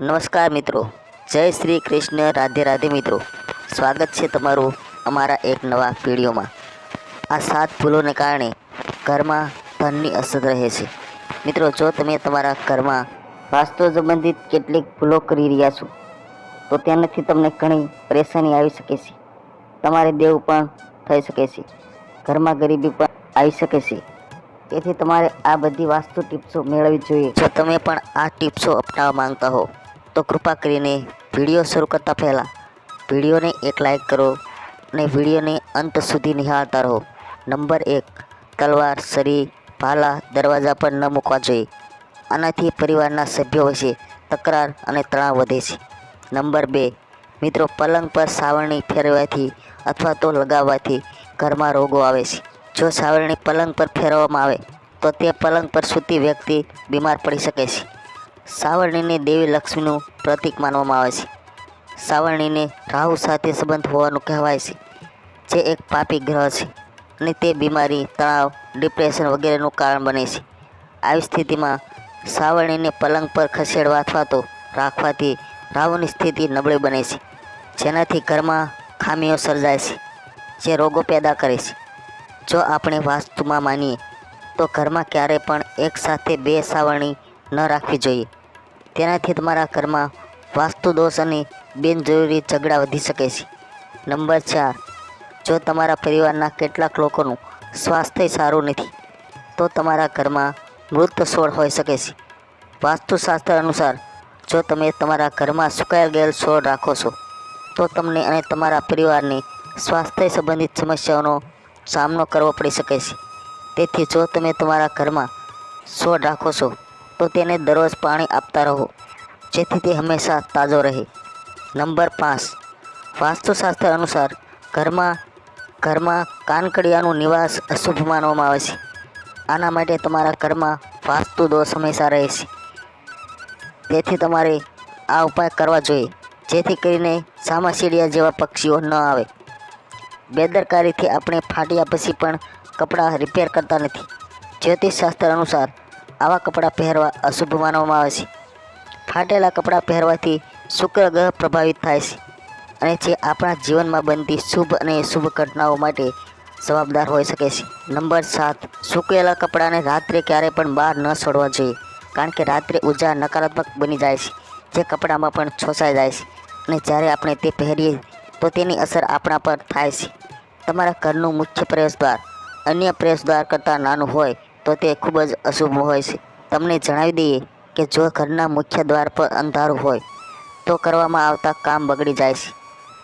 નમસ્કાર મિત્રો. જય શ્રી કૃષ્ણ, રાધે રાધે મિત્રો. સ્વાગત છે તમારું અમારા એક નવા વિડીયોમાં. આ સાત ભૂલોને કારણે ઘરમાં ધનની અસર રહે છે. મિત્રો, જો તમે તમારા ઘરમાં વાસ્તુ સંબંધિત કેટલીક ભૂલો કરી રહ્યા છો, તો તેનાથી તમને ઘણી પરેશાની આવી શકે છે. તમારે દેવું પણ થઈ શકે છે. ઘરમાં ગરીબી પણ આવી શકે છે. તેથી તમારે આ બધી વાસ્તુ ટિપ્સો મેળવવી જોઈએ. જો તમે પણ આ ટિપ્સો અપનાવવા માંગતા હો તો કૃપા કરીને વીડિયો શરૂ કરતા પહેલાં વિડીયોને એક લાઇક કરો અને વિડીયોને અંત સુધી નિહાળતા રહો. નંબર એક, તલવાર સરી ભાલા, દરવાજા પર ન મૂકવા જોઈએ. આનાથી પરિવારના સભ્યો વચ્ચે તકરાર અને તણાવ વધે છે. નંબર બે, મિત્રો પલંગ પર સાવરણી ફેરવવાથી અથવા તો લગાવવાથી ઘરમાં રોગો આવે છે. જો સાવરણી પલંગ પર ફેરવવામાં આવે, તો તે પલંગ પર સૂતી વ્યક્તિ બીમાર પડી શકે છે. સાવરણીને દેવી લક્ષ્મીનું પ્રતીક માનવામાં આવે છે. સાવરણીને રાહુ સાથે સંબંધ હોવાનું કહેવાય છે, જે એક પાપી ગ્રહ છે અને તે બીમારી, તણાવ ડિપ્રેશન વગેરેનું કારણ બને છે. આવી સ્થિતિમાં સાવરણીને પલંગ પર ખસેડવા અથવા તો રાખવાથી રાહુની સ્થિતિ નબળી બને છે, જેનાથી ઘરમાં ખામીઓ સર્જાય છે, જે રોગો પેદા કરે છે. જો આપણે વાસ્તુમાં માનીએ, તો ઘરમાં ક્યારેય પણ એકસાથે બે સાવરણી ન રાખવી જોઈએ. તેનાથી તમારા ઘરમાં વાસ્તુ દોષ અને બિનજરૂરી ઝઘડા વધી શકે છે. નંબર ચાર, જો તમારા પરિવારના કેટલાક લોકોનું સ્વાસ્થ્ય સારું નથી, તો તમારા ઘરમાં મૃત છોડ હોઈ શકે છે. વાસ્તુશાસ્ત્ર અનુસાર, જો તમે તમારા ઘરમાં સુકાઈ ગયેલ છોડ રાખો છો, તો તમને અને તમારા પરિવારને સ્વાસ્થ્ય સંબંધિત સમસ્યાઓનો સામનો કરવો પડી શકે છે. તેથી જો તમે તમારા ઘરમાં છોડ રાખો છો તો તેને દરરોજ પાણી આપતા રહો, જેથી તે હંમેશા તાજો રહે. નંબર પાંચ. વાસ્તુશાસ્ત્ર અનુસાર ઘરમાં ઘરમાં કાનકડિયાનું નિવાસ અશુભ માનવામાં આવે છે. આના માટે તમારા ઘરમાં વાસ્તુ દોષ હંમેશા રહે છે. તેથી તમારે આ ઉપાય કરવા જોઈએ, જેથી કરીને સામાસીડિયા જેવા પક્ષીઓ ન આવે. બેદરકારીથી આપણે ફાટ્યા પછી પણ કપડાં રિપેર કરતા નથી. જ્યોતિષશાસ્ત્ર અનુસાર આવા કપડાં પહેરવા અશુભ માનવામાં આવે છે. ફાટેલા કપડાં પહેરવાથી શુક્ર ગ્રહ પ્રભાવિત થાય છે અને જે આપણા જીવનમાં બનતી શુભ અને શુભ ઘટનાઓ માટે જવાબદાર હોઈ શકે છે. નંબર સાત, સૂકેલા કપડાને રાત્રે ક્યારેય પણ બહાર ન છોડવા જોઈએ, કારણ કે રાત્રે ઊર્જા નકારાત્મક બની જાય છે, જે કપડામાં પણ છોસાઈ જાય છે અને જ્યારે આપણે તે પહેરીએ તો તેની અસર આપણા પર થાય છે. તમારા ઘરનું મુખ્ય પ્રવેશદ્વાર, અન્ય પ્રવેશદ્વાર કરતાં નાનું હોય તો તે ખૂબ જ અશુભ હોય છે. તમને જણાવી દઈએ કે જો ઘરના મુખ્ય દ્વાર પર અંધારું હોય, તો કરવામાં આવતા કામ બગડી જાય છે.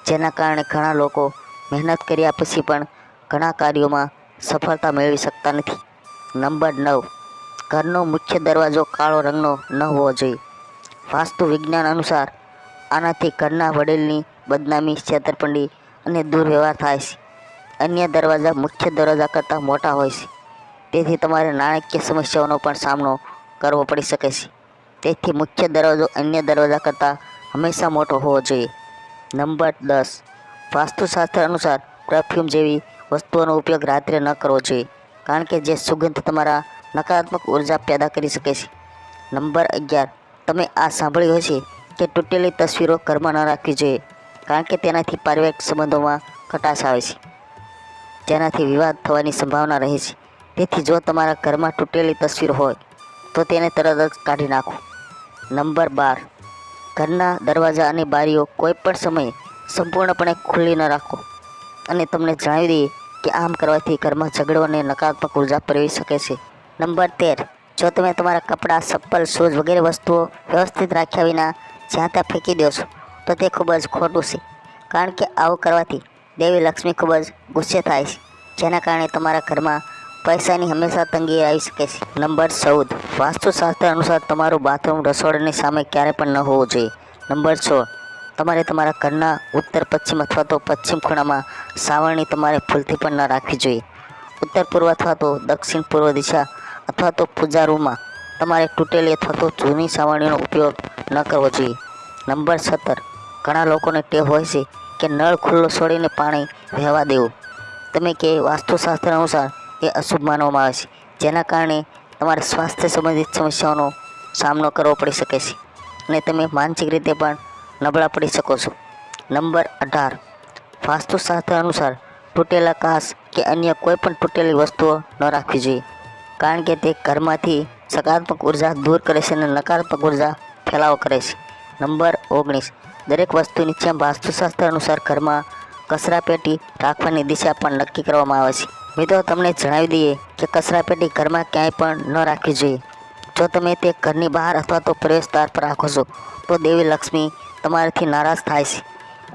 જેના કારણે ઘણા લોકો મહેનત કર્યા પછી પણ ઘણા કાર્યોમાં સફળતા મેળવી શકતા નથી. નંબર નવ. ઘરનો મુખ્ય દરવાજો કાળો રંગનો ન હોવો જોઈએ. વાસ્તુ વિજ્ઞાન અનુસાર આનાથી ઘરના વડીલની બદનામી, છેતરપિંડી અને દુર્વ્યવહાર થાય છે. અન્ય દરવાજા મુખ્ય દરવાજા કરતાં મોટા હોય છે. તેથી તમારે નાણાકીય સમસ્યાઓનો પણ સામનો કરવો પડી શકે છે. તેથી મુખ્ય દરવાજો અન્ય દરવાજા કરતાં હંમેશા મોટો હોવો જોઈએ. નંબર દસ. વાસ્તુશાસ્ત્ર અનુસાર પરફ્યુમ જેવી વસ્તુઓનો ઉપયોગ રાત્રે ન કરવો જોઈએ, કારણ કે જે સુગંધ તમારા નકારાત્મક ઊર્જા પેદા કરી શકે છે. નંબર અગિયાર. તમે આ સાંભળ્યું હશે કે તૂટેલી તસવીરો ઘરમાં ન રાખવી જોઈએ, કારણ કે તેનાથી પારિવારિક સંબંધોમાં ખટાશ આવે છે. જેનાથી વિવાદ થવાની સંભાવના રહે છે. તેથી જો તમારા ઘરમાં તૂટેલી તસવીર હોય, તો તેને તરત જ કાઢી નાખો. નંબર બાર. ઘરના દરવાજા અને બારીઓ કોઈ પણ સમયે સંપૂર્ણપણે ખુલ્લી ન રાખો. અને તમને જણાવી દઈએ કે આમ કરવાથી ઘરમાં ઝઘડો અને નકારાત્મક ઊર્જા પ્રવેશી શકે છે. નંબર તેર. જો તમે તમારા કપડાં, ચપ્પલ, શૂઝ વગેરે વસ્તુઓ વ્યવસ્થિત રાખ્યા વિના જ્યાં ત્યાં ફેંકી દો છો, તો તે ખૂબ જ ખોટું છે. કારણ કે આવું કરવાથી દેવી લક્ષ્મી ખૂબ જ ગુસ્સે થાય છે. જેના કારણે તમારા ઘરમાં પૈસાની હંમેશા તંગી આવી શકે છે. નંબર ચૌદ. વાસ્તુશાસ્ત્ર અનુસાર તમારું બાથરૂમ રસોડાની સામે ક્યારેય પણ ન હોવું જોઈએ. નંબર છ તમારે તમારા ઘરના ઉત્તર, પશ્ચિમ અથવા તો પશ્ચિમ ખૂણામાં સાવરણી તમારે ભૂલથી પણ ન રાખવી જોઈએ. ઉત્તર પૂર્વ અથવા તો દક્ષિણ પૂર્વ દિશા અથવા તો પૂજા રૂમમાં તમારે તૂટેલી અથવા તો જૂની સાવરણીનો ઉપયોગ ન કરવો જોઈએ. નંબર સત્તર. ઘણા લોકોને ટેવ હોય છે કે નળ ખુલ્લો છોડીને પાણી વહેવા દેવું. તમે કે વાસ્તુશાસ્ત્ર અનુસાર એ અશુભ માનવામાં આવે છે. જેના કારણે તમારા સ્વાસ્થ્ય સંબંધિત સમસ્યાઓનો સામનો કરવો પડી શકે છે. અને તમે માનસિક રીતે પણ નબળા પડી શકો છો. નંબર અઢાર. વાસ્તુશાસ્ત્ર અનુસાર તૂટેલા કાચ કે અન્ય કોઈ પણ તૂટેલી વસ્તુઓ ન રાખવી જોઈએ. કારણ કે તે ઘરમાંથી સકારાત્મક ઊર્જા દૂર કરે છે અને નકારાત્મક ઊર્જા ફેલાવો કરે છે. નંબર ઓગણીસ. દરેક વસ્તુની જેમ વાસ્તુશાસ્ત્ર અનુસાર ઘરમાં કચરા પેટી રાખવાની દિશા પણ નક્કી કરવામાં આવે છે. મિત્રો, તમને જણાવી દઈએ કે કચરાપેટી ઘરમાં ક્યાંય પણ ન રાખવી જોઈએ. જો તમે તે ઘરની બહાર અથવા તો પ્રવેશદ્વાર પર રાખો છો, તો દેવી લક્ષ્મી તમારાથી નારાજ થાય છે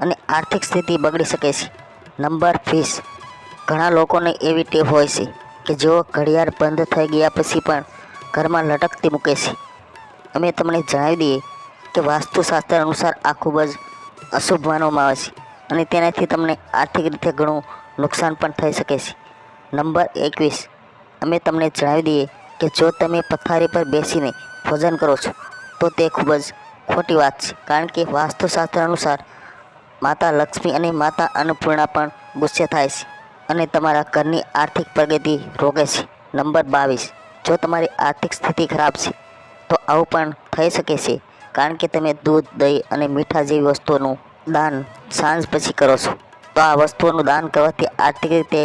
અને આર્થિક સ્થિતિ બગડી શકે છે. નંબર વીસ. ઘણા લોકોને એવી ટેવ હોય છે કે જેઓ ઘડિયાળ બંધ થઈ ગયા પછી પણ ઘરમાં લટકતી મૂકે છે. અમે તમને જણાવી દઈએ કે વાસ્તુશાસ્ત્ર અનુસાર આ ખૂબ જ અશુભ માનવામાં આવે છે અને તેનાથી તમને આર્થિક રીતે ઘણું નુકસાન પણ થઈ શકે છે. નંબર એકવીસ. અમે તમને જણાવી દઈએ કે જો તમે પથારી પર બેસીને ભોજન કરો છો, તો તે ખૂબ જ ખોટી વાત છે. કારણ કે વાસ્તુશાસ્ત્ર અનુસાર માતા લક્ષ્મી અને માતા અન્નપૂર્ણા પણ ગુસ્સે થાય છે અને તમારા ઘરની આર્થિક પ્રગતિ રોકે છે. નંબર બાવીસ. જો તમારી આર્થિક સ્થિતિ ખરાબ છે, તો આવું પણ થઈ શકે છે. કારણ કે તમે દૂધ, દહીં અને મીઠા જેવી વસ્તુઓનું દાન સાંજ પછી કરો છો. તો આ વસ્તુઓનું દાન કરવાથી આર્થિક રીતે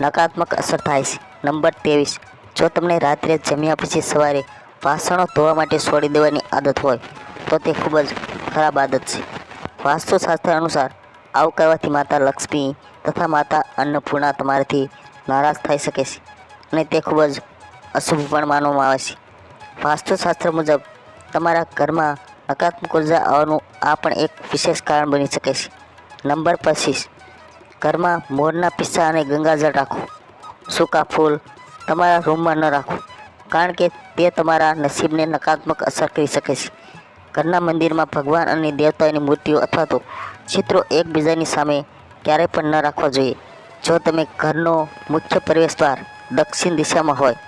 નકારાત્મક અસર થાય છે. નંબર ત્રેવીસ. જો તમને રાત્રે જમ્યા પછી સવારે વાસણો ધોવા માટે છોડી દેવાની આદત હોય, તો તે ખૂબ જ ખરાબ આદત છે. વાસ્તુશાસ્ત્ર અનુસાર, આવું કરવાથી માતા લક્ષ્મી તથા માતા અન્નપૂર્ણા તમારાથી નારાજ થઈ શકે છે અને તે ખૂબ જ અશુભ પણ માનવામાં આવે છે. વાસ્તુશાસ્ત્ર મુજબ, તમારા ઘરમાં નકારાત્મક ઊર્જા આવવાનું આ પણ એક વિશેષ કારણ બની શકે છે. નંબર પચીસ. ઘરમાં મોરના પિસ્સા અને ગંગાજળ રાખો. સૂકા ફૂલ તમારા રૂમમાં ન રાખો, કારણ કે તે તમારા નસીબને નકારાત્મક અસર કરી શકે છે. ઘરના મંદિરમાં ભગવાન અને દેવતાઓની મૂર્તિઓ અથવા તો ચિત્રો એકબીજાની સામે ક્યારેય પણ ન રાખવા જોઈએ. જો તમે ઘરનો મુખ્ય પ્રવેશદ્વાર દક્ષિણ દિશામાં હોય,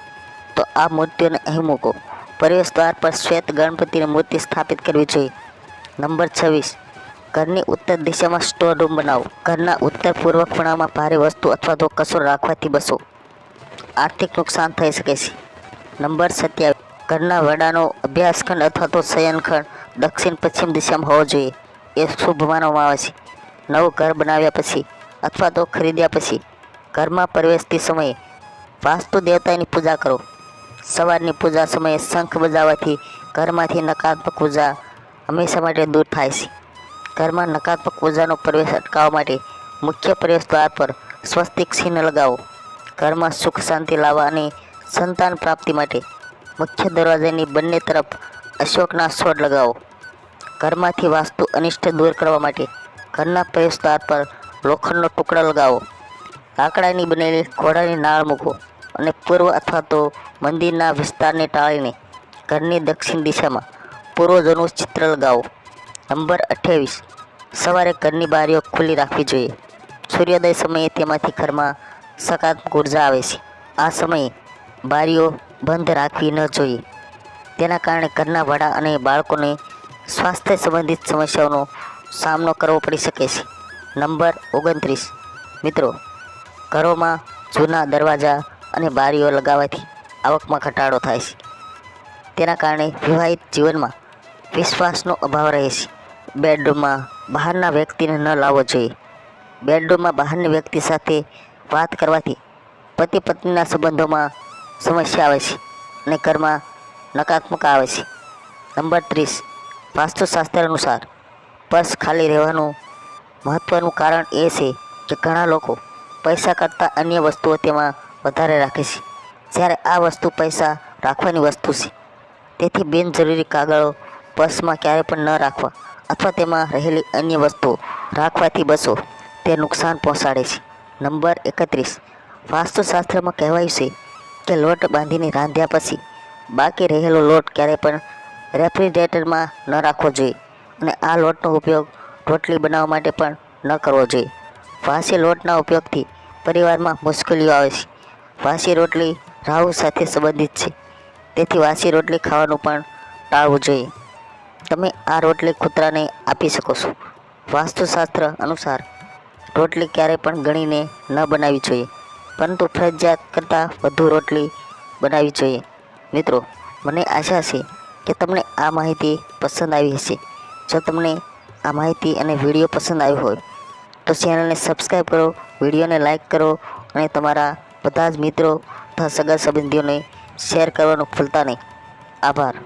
તો આ મૂર્તિઓને અહીં મૂકો. પ્રવેશદ્વાર પર શ્વેત ગણપતિની મૂર્તિ સ્થાપિત કરવી જોઈએ. નંબર છવ્વીસ. ઘરની ઉત્તર દિશામાં સ્ટોર રૂમ બનાવો. ઘરના ઉત્તર પૂર્વ ખૂણામાં ભારે વસ્તુ અથવા તો કચરો રાખવાથી બસો. આર્થિક નુકસાન થઈ શકે છે. નંબર સત્યાવીસ. ઘરના વડાનો અભ્યાસખંડ અથવા તો શયનખંડ દક્ષિણ પશ્ચિમ દિશામાં હોવો જોઈએ. એ શુભ માનવામાં આવે છે. નવું ઘર બનાવ્યા પછી અથવા તો ખરીદ્યા પછી ઘરમાં પ્રવેશતી સમયે વાસ્તુ દેવતાની પૂજા કરો. સવારની પૂજા સમયે શંખ બજાવવાથી ઘરમાંથી નકારાત્મક ઊર્જા હંમેશા માટે દૂર થાય છે. ઘરમાં નકારાત્મક ઉર્જાનો પ્રવેશ અટકાવવા માટે મુખ્ય પ્રવેશ દ્વાર પર સ્વસ્તિક ચિહ્ન લગાવો. ઘરમાં સુખ શાંતિ લાવવા અને સંતાન પ્રાપ્તિ માટે મુખ્ય દરવાજાની બંને તરફ અશોકના છોડ લગાવો. ઘરમાંથી વાસ્તુ અનિષ્ટ દૂર કરવા માટે ઘરના પ્રવેશદ્વાર પર લોખંડનો ટુકડો લગાવો. લાકડાની બનેલી ઘોડાની નાળ મૂકો અને પૂર્વ અથવા તો મંદિરના વિસ્તારને ટાળીને ઘરની દક્ષિણ દિશામાં પૂર્વજોનું ચિત્ર લગાવો. નંબર અઠ્યાવીસ. સવારે ઘરની બારીઓ ખુલ્લી રાખવી જોઈએ. સૂર્યોદય સમયે તેમાંથી ઘરમાં સકારાત્મક ઊર્જા આવે છે. આ સમયે બારીઓ બંધ રાખવી ન જોઈએ. તેના કારણે ઘરના વડા અને બાળકોને સ્વાસ્થ્ય સંબંધિત સમસ્યાઓનો સામનો કરવો પડી શકે છે. નંબર ઓગણત્રીસ. મિત્રો, ઘરોમાં જૂના દરવાજા અને બારીઓ લગાવવાથી આવકમાં ઘટાડો થાય છે. તેના કારણે વિવાહિત જીવનમાં વિશ્વાસનો અભાવ રહે છે. બેડરૂમમાં બહારના વ્યક્તિને ન લાવવો જોઈએ. બેડરૂમમાં બહારની વ્યક્તિ સાથે વાત કરવાથી પતિ પત્નીના સંબંધોમાં સમસ્યા આવે છે અને ઘરમાં નકારાત્મક આવે છે. નંબર ત્રીસ, વાસ્તુશાસ્ત્ર અનુસાર પર્સ ખાલી રહેવાનું મહત્ત્વનું કારણ એ છે કે ઘણા લોકો પૈસા કરતાં અન્ય વસ્તુઓ તેમાં વધારે રાખે છે. જ્યારે આ વસ્તુ પૈસા રાખવાની વસ્તુ છે. તેથી બિનજરૂરી કાગળો પર્સમાં ક્યારેય પણ ન રાખવા અથવા તેમાં રહેલી અન્ય વસ્તુઓ રાખવાથી બસો, તે નુકસાન પહોંચાડે છે. નંબર એકત્રીસ. વાસ્તુશાસ્ત્રમાં કહેવાયું છે કે લોટ બાંધીને રાંધ્યા પછી બાકી રહેલો લોટ ક્યારેય પણ રેફ્રિજરેટરમાં ન રાખવો જોઈએ અને આ લોટનો ઉપયોગ રોટલી બનાવવા માટે પણ ન કરવો જોઈએ. વાસી લોટના ઉપયોગથી પરિવારમાં મુશ્કેલીઓ આવે છે. વાસી રોટલી રાહુ સાથે સંબંધિત છે. તેથી વાસી રોટલી ખાવાનું પણ ટાળવું જોઈએ. તમે આ રોટલી કૂતરાને આપી શકો છો. વાસ્તુશાસ્ત્ર અનુસાર, રોટલી ક્યારેય પણ ગણીને ન બનાવવી જોઈએ, પરંતુ ફરજિયાત કરતાં વધુ રોટલી બનાવવી જોઈએ. મિત્રો, મને આશા છે કે તમને આ માહિતી પસંદ આવી હશે. જો તમને આ માહિતી અને વીડિયો પસંદ આવ્યો હોય, તો ચેનલને સબસ્ક્રાઈબ કરો, વિડીયોને લાઇક કરો અને તમારા બધા જ મિત્રો તથા સગા સંબંધીઓને શેર કરવાનું ભૂલતા નહીં. આભાર.